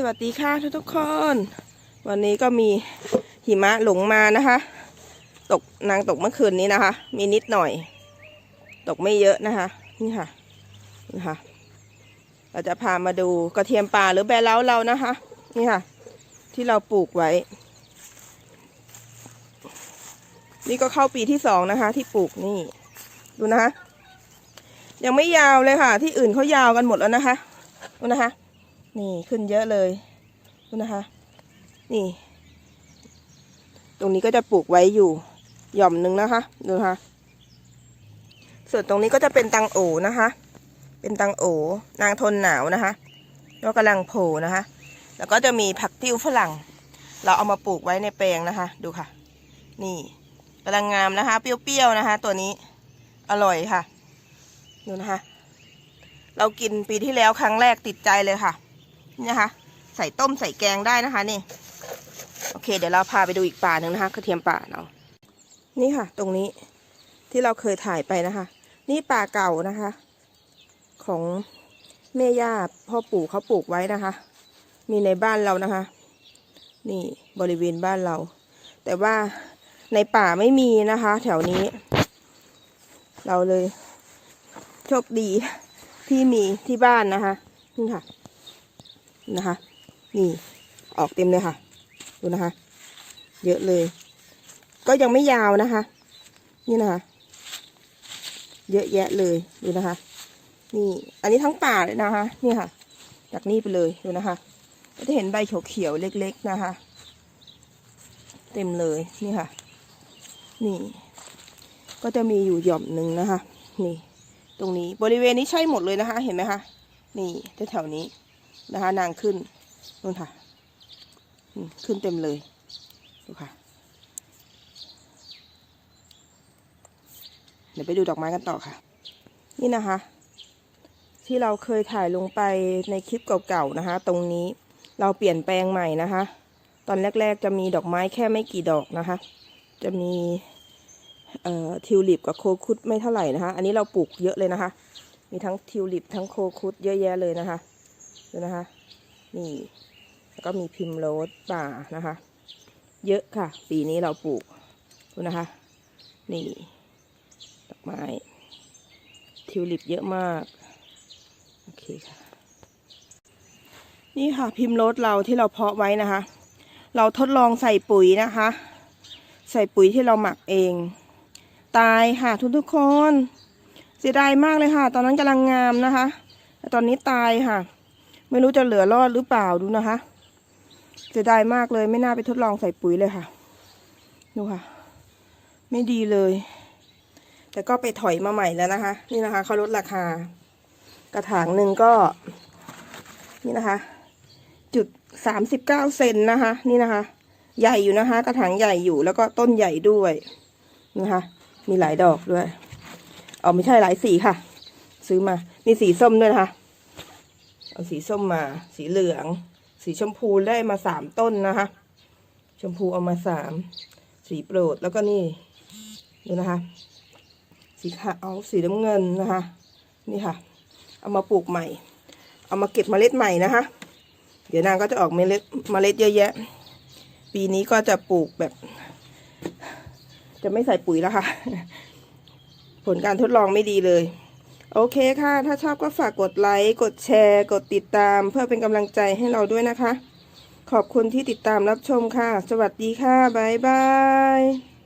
สวัสดีค่ะทุกทุกๆคน วันนี้ก็มีหิมะหลงมานะคะ ตกนางตกเมื่อคืนนี้นะคะ มีนิดหน่อย ตกไม่เยอะนะคะ นี่ค่ะนี่ค่ะเราจะพามาดูกระเทียมป่าหรือแบเล้าเรานะคะ นี่ค่ะ ที่เราปลูกไว้ นี่ก็เข้าปีที่สองนะคะ ที่ปลูกนี่ดูนะคะ ยังไม่ยาวเลยค่ะ ที่อื่นเขายาวกันหมดแล้วนะคะดูนะคะ นี่ขึ้นเยอะเลยดูนะคะ นี่ ตรงนี้ก็จะปลูกไว้อยู่หย่อมหนึ่งนะคะดูนะคะส่วนตรงนี้ก็จะเป็นตังโอนะคะ เป็นตังโอนางทนหนาวนะคะก็กำลังโผล่นะคะ แล้วก็จะมีผักติ้วฝรั่ง เราเอามาปลูกไว้ในแปลงนะคะ ดูค่ะ นี่กำลังงามนะคะ เปรี้ยวๆนะคะ ตัวนี้อร่อยค่ะ ดูนะคะ เรากินปีที่แล้วครั้งแรกติดใจเลยค่ะ นะคะ ใส่ต้มใส่แกงได้นะคะนี่โอเค เดี๋ยวเราพาไปดูอีกป่าหนึ่งนะคะกระเทียมป่าเนาะนี่ค่ะ ตรงนี้ที่เราเคยถ่ายไปนะคะ นี่ป่าเก่านะคะ ของแม่ย่าพ่อปู่เขาปลูกไว้นะคะ มีในบ้านเรานะคะ นี่บริเวณบ้านเรา แต่ว่าในป่าไม่มีนะคะ แถวนี้ เราเลยโชคดีที่มีที่บ้านนะคะนี่ค่ะ นะคะ นี่ออกเต็มเลยค่ะ ดูนะคะ เยอะเลย ก็ยังไม่ยาวนะคะ นี่นะคะ เยอะแยะเลยดูนะคะ นี่ อันนี้ทั้งป่าเลยนะคะ นี่ค่ะ จากนี่ไปเลยดูนะคะ ก็จะเห็นใบเขียวๆเล็ก ๆนะคะ เต็มเลยนี่ค่ะ นี่ ก็จะมีอยู่หย่อมหนึ่งนะคะ นี่ ตรงนี้บริเวณนี้ใช่หมดเลยนะคะ เห็นไหมคะนี่แถวๆนี้ นะคะนางขึ้นนู่นค่ะขึ้นเต็มเลยดูค่ะ เดี๋ยวไปดูดอกไม้กันต่อค่ะ นี่นะคะ ที่เราเคยถ่ายลงไปในคลิปเก่าๆนะคะ ตรงนี้เราเปลี่ยนแปลงใหม่นะคะ ตอนแรกๆจะมีดอกไม้แค่ไม่กี่ดอกนะคะ จะมีทิวลิปกับโคคุดไม่เท่าไหร่นะคะ อันนี้เราปลูกเยอะเลยนะคะ มีทั้งทิวลิปทั้งโคคุดเยอะแยะเลยนะคะ ดูนะคะ นี่แล้วก็มีพิมโรสป่านะคะ เยอะค่ะ ปีนี้เราปลูกดูนะคะ นี่ดอกไม้ ทิวลิปเยอะมาก โอเคค่ะ นี่ค่ะพิมโรสเราที่เราเพาะไว้นะคะ เราทดลองใส่ปุ๋ยนะคะ ใส่ปุ๋ยที่เราหมักเอง ตายค่ะทุกทุกคน เสียดายมากเลยค่ะ ตอนนั้นกำลังงามนะคะแต่ตอนนี้ตายค่ะ ไม่รู้จะเหลือรอดหรือเปล่าดูนะคะเสียดายมากเลยไม่น่าไปทดลองใส่ปุ๋ยเลยค่ะ ดูค่ะ ไม่ดีเลย แต่ก็ไปถอยมาใหม่แล้วนะคะ นี่นะคะเขาลดราคา กระถางหนึ่งก็ นี่นะคะ จุดสามสิบเก้าเซนนะคะ นี่นะคะ ใหญ่อยู่นะคะ กระถางใหญ่อยู่แล้วก็ต้นใหญ่ด้วยนะคะ มีหลายดอกด้วยเอาไม่ใช่หลายสีค่ะ ซื้อมา มีสีส้มด้วยนะคะ เอาสีส้มมา สีเหลือง สีชมพูได้มาสามต้นนะคะ ชมพูเอามาสามสีโปรดแล้วก็นี่ดูนะคะ สีขาวสีน้ำเงินนะคะ นี่ค่ะ เอามาปลูกใหม่ เอามาเก็บเมล็ดใหม่นะคะ เดี๋ยวนางก็จะออกเมล็ดเมล็ดเยอะแยะ ปีนี้ก็จะปลูกแบบ จะไม่ใส่ปุ๋ยแล้วค่ะ ผลการทดลองไม่ดีเลย โอเคค่ะ ถ้าชอบก็ฝากกดไลค์ กดแชร์ กดติดตาม เพื่อเป็นกำลังใจให้เราด้วยนะคะ ขอบคุณที่ติดตามรับชมค่ะ สวัสดีค่ะ บ๊ายบาย